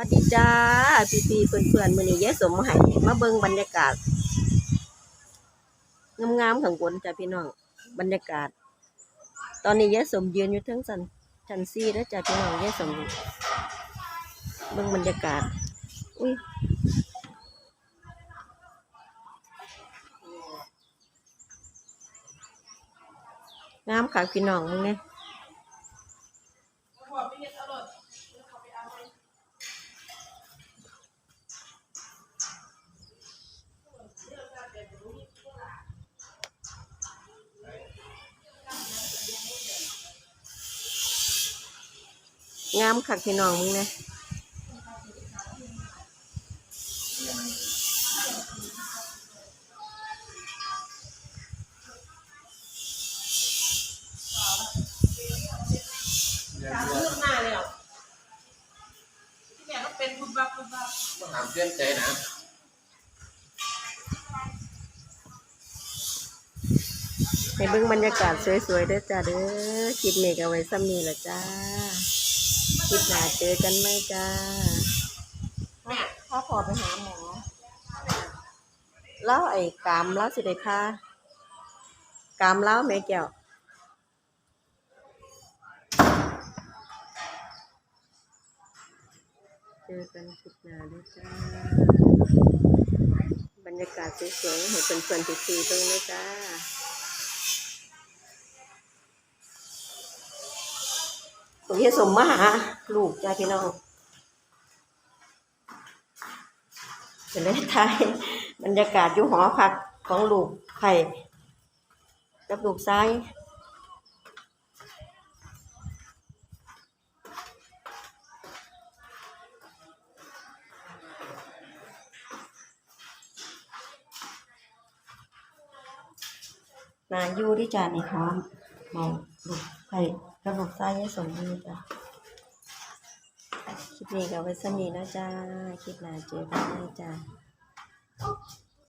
วัสดีจ้าพี่พี่เพื่อนๆมื้อนี้ยายสมมาให้มาเบิ่งบรรยากาศงามๆข้างบนจ้ะพี่น้องบรรยากาศ ตอนนี้ยายสมยืนอยู่ทั้งสันชั้นสี่แล้วจ้ะพี่น้องยายสมเบิ่งบรรยากาศ อุ้ยงามค่ะพี่น้องมึงเนี่ย งามคักพี่น้องมึงเนี่ยเรื่องหน้าเลยเหรอที่แม่ก็เป็นบุบบับบุบบับต้องถามเพื่อนใจนะให้เบิ่งบรรยากาศสวยๆเด้อจ้าเด้อคลิปนี้ก็เอาไว้ซ้ำนี้ละจ้า คลิปหน้าเจอกันไหมจ้าแม่ถ้าพอไปหาหมอ แล้วไอ้กามแล้วสิได้พากามแล้วแม่แก้วเจอกันคลิปหน้าเด้วยจ้า บรรยากาศสวยๆให้เพื่อนๆพี่ๆเบิ่งเลยจ้า ผมจะสมมาหาลูกจ้าพี่น้องจะได้ทายบรรยากาศอยู่หอพักของลูกไผ่กับลูกซ้ายนาอยู่ที่จานนี่ครับมองลูกไผ่ ระบลูกซ้ายให้สมบูรณ์จ้ะคลิปนี้ก็ไว้สนีนะจ้า คลิปหน้าเจอกันนะจ้า